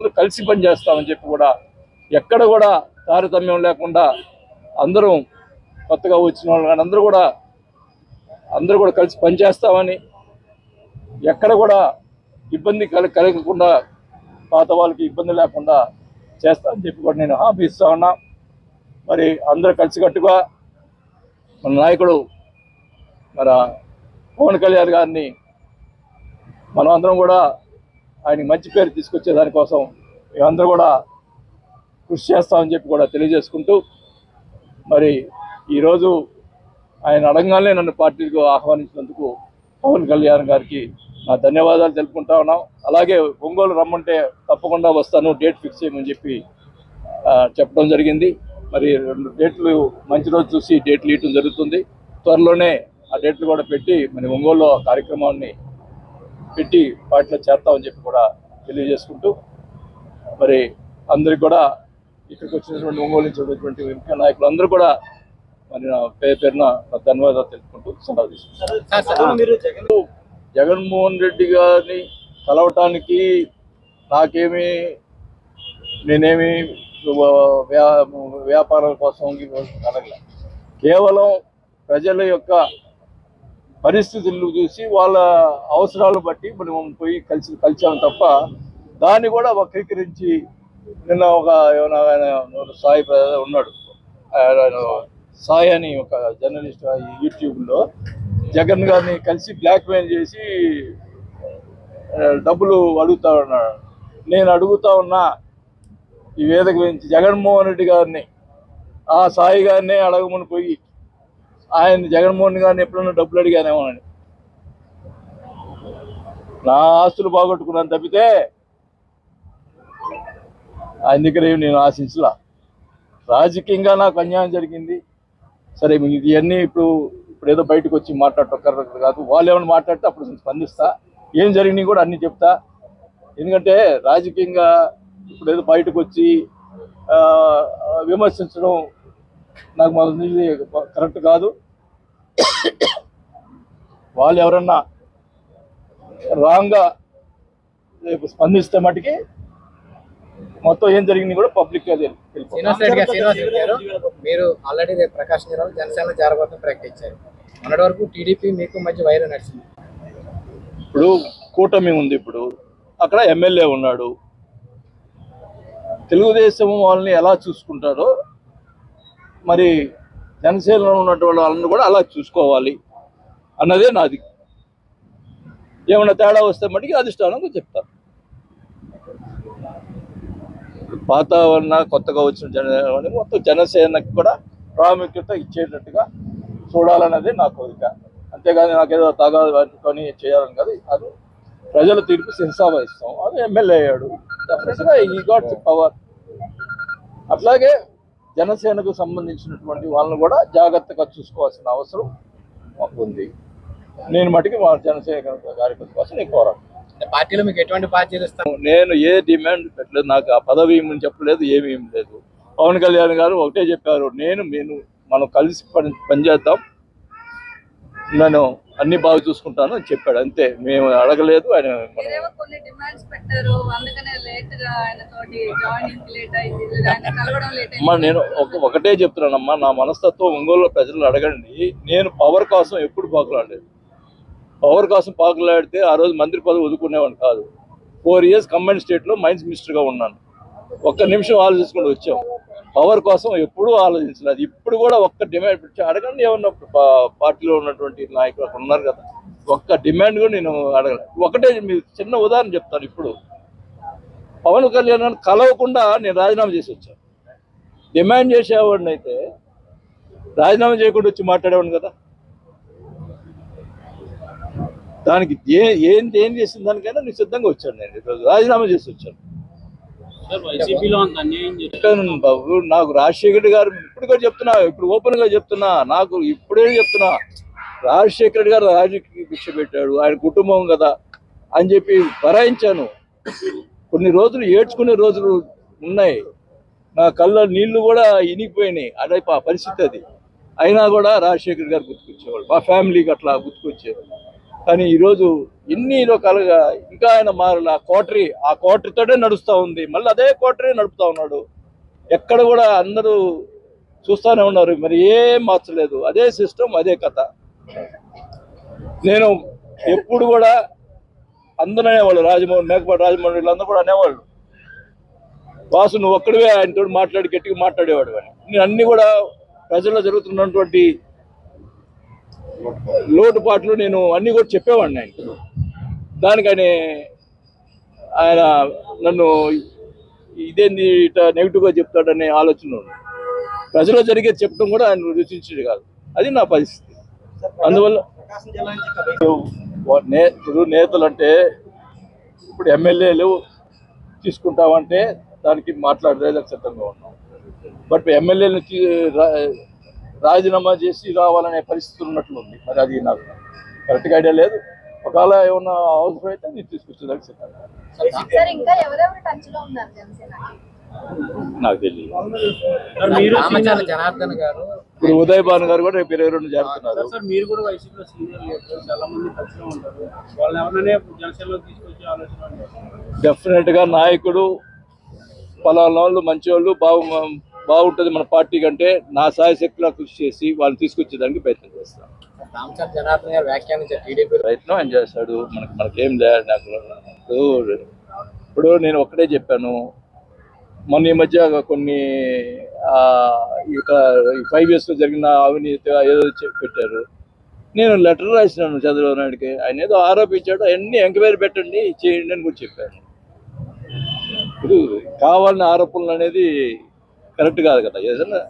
కలిసి పనిచేస్తామని చెప్పి కూడా ఎక్కడ కూడా తారతమ్యం లేకుండా అందరం కొత్తగా వచ్చిన వాళ్ళు కానీ అందరూ కూడా అందరూ కూడా కలిసి పనిచేస్తామని ఎక్కడ కూడా ఇబ్బంది కల కలగకుండా పాత వాళ్ళకి ఇబ్బంది లేకుండా చేస్తామని చెప్పి కూడా నేను హామీ ఇస్తా ఉన్నా. మరి అందరూ కలిసికట్టుగా మన నాయకుడు మన పవన్ కళ్యాణ్ గారిని మనం అందరం కూడా ఆయనకి మంచి పేరు తీసుకొచ్చే దానికోసం మేమందరూ కూడా కృషి చేస్తామని చెప్పి కూడా తెలియజేసుకుంటూ మరి ఈరోజు ఆయన అడగానే నన్ను పార్టీకి ఆహ్వానించినందుకు పవన్ కళ్యాణ్ గారికి నా ధన్యవాదాలు తెలుపుకుంటా ఉన్నాం. అలాగే ఒంగోలు రమ్మంటే తప్పకుండా వస్తాను డేట్ ఫిక్స్ చేయమని చెప్పి చెప్పడం జరిగింది. మరి రెండు డేట్లు మంచి రోజు చూసి డేట్లు ఇవ్వడం జరుగుతుంది. త్వరలోనే ఆ డేట్లు కూడా పెట్టి మరి ఒంగోలులో కార్యక్రమాన్ని పెట్టి వాటిలో చేస్తామని చెప్పి కూడా తెలియజేసుకుంటూ మరి అందరికి కూడా ఇక్కడికి వచ్చినటువంటి ఒంగోలు నుంచి వచ్చినటువంటి ముఖ్య నాయకులు అందరూ కూడా మరి నా పేరు పేరున ధన్యవాదాలు తెలుపుకుంటూ సెలవు తీసుకుంటాను జగన్మోహన్ రెడ్డి గారిని కలవటానికి నాకేమీ నేనేమి వ్యా- వ్యాపారాల కోసం అడగలే. కేవలం ప్రజల యొక్క పరిస్థితులు చూసి వాళ్ళ అవసరాలు బట్టి మనం పోయి కలిసి కలిసాం తప్ప దాన్ని కూడా వక్రీకరించి నిన్న ఒక సాయి ప్ర- ఉన్నాడు. ఆయన సాయి అని ఒక జర్నలిస్ట్ యూట్యూబ్లో జగన్ గారిని కలిసి బ్లాక్మెయిల్ చేసి డబ్బులు అడుగుతా ఉన్నాడు. నేను అడుగుతా ఉన్నా. ఈ వేదిక గురించి జగన్మోహన్ రెడ్డి గారిని ఆ సాయి గారినే అడగమని పోయి ఆయన జగన్మోహన్ గారిని ఎప్పుడన్నా డబ్బులు అడిగానేమోనని నా ఆస్తులు బాగొట్టుకున్నాను తప్పితే ఆయన దగ్గర ఏమి నేను ఆశించలా. రాజకీయంగా నాకు అన్యాయం జరిగింది. సరే మీకు ఇవన్నీ ఇప్పుడు ఇప్పుడు ఏదో బయటకు వచ్చి మాట్లాడటం కరెక్ట్ కాదు. వాళ్ళు ఏమైనా మాట్లాడితే అప్పుడు స్పందిస్తా. ఏం జరిగినాయి కూడా అన్ని చెప్తా. ఎందుకంటే రాజకీయంగా ఇప్పుడు ఏదో బయటకు వచ్చి విమర్శించడం నాకు మొదటి కరెక్ట్ కాదు. వాళ్ళు ఎవరన్నా రాంగ్గా రేపు స్పందిస్తే మటుకి మొత్తం ఏం జరిగింది కూడా పబ్లిక్ మీరు ఆల్రెడీ రేపు ప్రకాశం జిల్లాలో జనసేన జారబోతున్న ప్రకటించారు. మొన్నటి వరకు టీడీపీ మీకు మధ్య వైరం నడిచింది. ఇప్పుడు కూటమి ఉంది ఇప్పుడు. అక్కడ ఎమ్మెల్యే ఉన్నాడు. తెలుగుదేశం వాళ్ళని ఎలా చూసుకుంటారో మరి జనసేనలో ఉన్నటువంటి వాళ్ళని కూడా అలా చూసుకోవాలి. అన్నదే నాది. ఏమైనా తేడా వస్తే మటుకి అధిష్టానంగా చెప్తాను వాతావరణ కొత్తగా వచ్చిన జన మొత్తం జనసేనకి కూడా ప్రాముఖ్యత ఇచ్చేటట్టుగా చూడాలన్నది నా కోరిక. అంతేగాని నాకేదో తగాదు పట్టుకొని చేయాలని కాదు. అది ప్రజల తీర్పు శిరసావహిస్తాం. అది ఎమ్మెల్యే అయ్యాడు. డెఫినెట్గా ఈ గాట్ పవర్ అట్లాగే జనసేనకు సంబంధించినటువంటి వాళ్ళని కూడా జాగ్రత్తగా చూసుకోవాల్సిన అవసరం ఉంది. నేను మటుకి మా జనసేన కార్యకర్త కోసం నేను కోరాను పార్టీలో మీకు ఎటువంటి ఇస్తారు? నేను ఏ డిమాండ్ పెట్టలేదు నాకు ఆ పదవి ఇమ్మని చెప్పలేదు ఏమీ లేదు. పవన్ కళ్యాణ్ గారు ఒకటే చెప్పారు నేను నేను మనం కలిసి పని పనిచేద్దాం నేను అన్ని బాగా చూసుకుంటాను అని చెప్పాడు. అంతే మేము అడగలేదు ఆయన అమ్మా నేను ఒక ఒకటే చెప్తున్నానమ్మా నా మనస్తత్వం ఒంగోలు ప్రజలు అడగండి. నేను పవర్ కోసం ఎప్పుడు పాకులాడలేదు. పవర్ కోసం పాకులాడితే ఆ రోజు మంత్రి పదవి వదులుకునేవాడిని కాదు. ఫోర్ ఇయర్స్ కంబైన్ స్టేట్లో మైన్స్ మినిస్టర్గా ఉన్నాను. ఒక్క నిమిషం ఆలోచించుకుని వచ్చాం. పవర్ కోసం ఎప్పుడూ ఆలోచించలేదు. ఇప్పుడు కూడా ఒక్క డిమాండ్ అడగండి ఏమన్నా పార్టీలో ఉన్నటువంటి నాయకులు అక్కడ ఉన్నారు కదా. ఒక్క డిమాండ్ కూడా నేను అడగలేదు ఒకటే మీరు చిన్న ఉదాహరణ చెప్తాను ఇప్పుడు. పవన్ కళ్యాణ్ కలవకుండా నేను రాజీనామా చేసి వచ్చాను డిమాండ్ చేసేవాడిని అయితే రాజీనామా చేయకుండా వచ్చి మాట్లాడేవాడిని కదా. దానికి ఏ ఏం ఏం చేసిన దానికైనా నేను సిద్ధంగా వచ్చాను నేను. ఈరోజు రాజీనామా చేసి వచ్చాను సార్ వైసీపీలో అంత అన్యాయం జరిగింది చెప్పాను బాబు నాకు రాజశేఖర్ గారు ఇప్పుడు కూడా చెప్తున్నా ఇప్పుడు ఓపెన్గా చెప్తున్నా నాకు ఇప్పుడే చెప్తున్నా. రాజశేఖర్ గారు రాజకీయ భిక్ష పెట్టాడు ఆయన కుటుంబం కదా అని చెప్పి భరాయించాను కొన్ని రోజులు ఏడ్చుకునే రోజులు ఉన్నాయి. నా కళ్ళ నీళ్ళు కూడా ఇనిగిపోయినాయి. అదే ఆ పరిస్థితి అది. అయినా కూడా రాజశేఖర్ గారు గుర్తుకొచ్చేవాడు మా ఫ్యామిలీకి అట్లా గుర్తుకొచ్చేది. కానీ ఈరోజు ఎన్ని రకాలుగా ఇంకా ఆయన మారల కోటరీ ఆ కోటరీతోటే నడుస్తూ ఉంది. మళ్ళీ అదే కోటరీ నడుపుతా ఉన్నాడు. ఎక్కడ కూడా అందరూ చూస్తూనే ఉన్నారు. మరి ఏం మార్చలేదు. అదే సిస్టమ్ అదే కథ. నేను ఎప్పుడు కూడా అందరూ అనేవాళ్ళు. రాజమౌళి మేకపాటి రాజమౌళి వీళ్ళందరూ కూడా అనేవాళ్ళు. వాసు నువ్వు ఒక్కడివే ఆయనతో మాట్లాడి గట్టిగా మాట్లాడేవాడు అని. నేను అన్ని కూడా ప్రజల్లో జరుగుతున్నటువంటి లోటుపాట్లు నేను అన్ని కూడా చెప్పేవాడిని ఆయన. దానికని ఆయన నన్ను ఇదేంది ఇట నెగిటివ్గా చెప్తాడనే ఆలోచన ఉంది ప్రజల్లో జరిగేది చెప్పడం కూడా ఆయన రుచించేది కాదు. అది నా పరిస్థితి. అందువల్ల ఇప్పుడు నే- ఇప్పుడు నేతలు అంటే ఇప్పుడు ఎమ్మెల్యేలు తీసుకుంటామంటే దానికి మాట్లాడలేదు సిద్ధంగా ఉన్నాం. బట్ ఎమ్మెల్యేలు రాజీనామా చేసి రావాలనే పరిస్థితి ఉన్నట్లుంది మరి అది నాకు కరెక్ట్గా ఐడియా లేదు. ఒకవేళ ఏమన్నా అవసరం అయితే నేను తీసుకొచ్చేదానికి సిద్ధంగా ఉన్నాను. సార్ ఇంకా ఎవరెవరు టచ్లో ఉన్నారు జనసేన? నాకు తెలియదు. సార్ మీరు రామచంద్ర జనార్దన్ గారు. ఇప్పుడు ఉదయ్ భాను గారు కూడా రేపు ఇరవై రెండు సార్ మీరు కూడా వైసీపీలో సీనియర్ లీడర్ చాలా మంది టచ్లో ఉంటారు. వాళ్ళని ఎవరినైనా జనసేనలో తీసుకొచ్చే ఆలోచన ఉంది. డెఫినెట్గా నాయకుడు పలానా వాళ్ళు మంచి వాళ్ళు బాగు బాగుంటుంది మన పార్టీ కంటే నా సాయశక్తిలో కృషి చేసి వాళ్ళని తీసుకొచ్చేదానికి ప్రయత్నం చేస్తాను ప్రయత్నం ఆయన చేస్తాడు. మనకి మనకేం లేదు నాకు ఇప్పుడు నేను ఒక్కటే చెప్పాను. మొన్న ఈ మధ్య కొన్ని ఈ ఫైవ్ ఇయర్స్లో జరిగిన అవినీతి ఏదో పెట్టారు. నేను లెటర్ రాసినాను చంద్రబాబు నాయుడుకి. ఆయన ఏదో ఆరోపించాడు. అవన్నీ ఎంక్వైరీ పెట్టండి చేయండి అని కూడా చెప్పాను. ఇప్పుడు కావాలని ఆరోపణలు అనేది కరెక్ట్ కాదు కదా ఏదైనా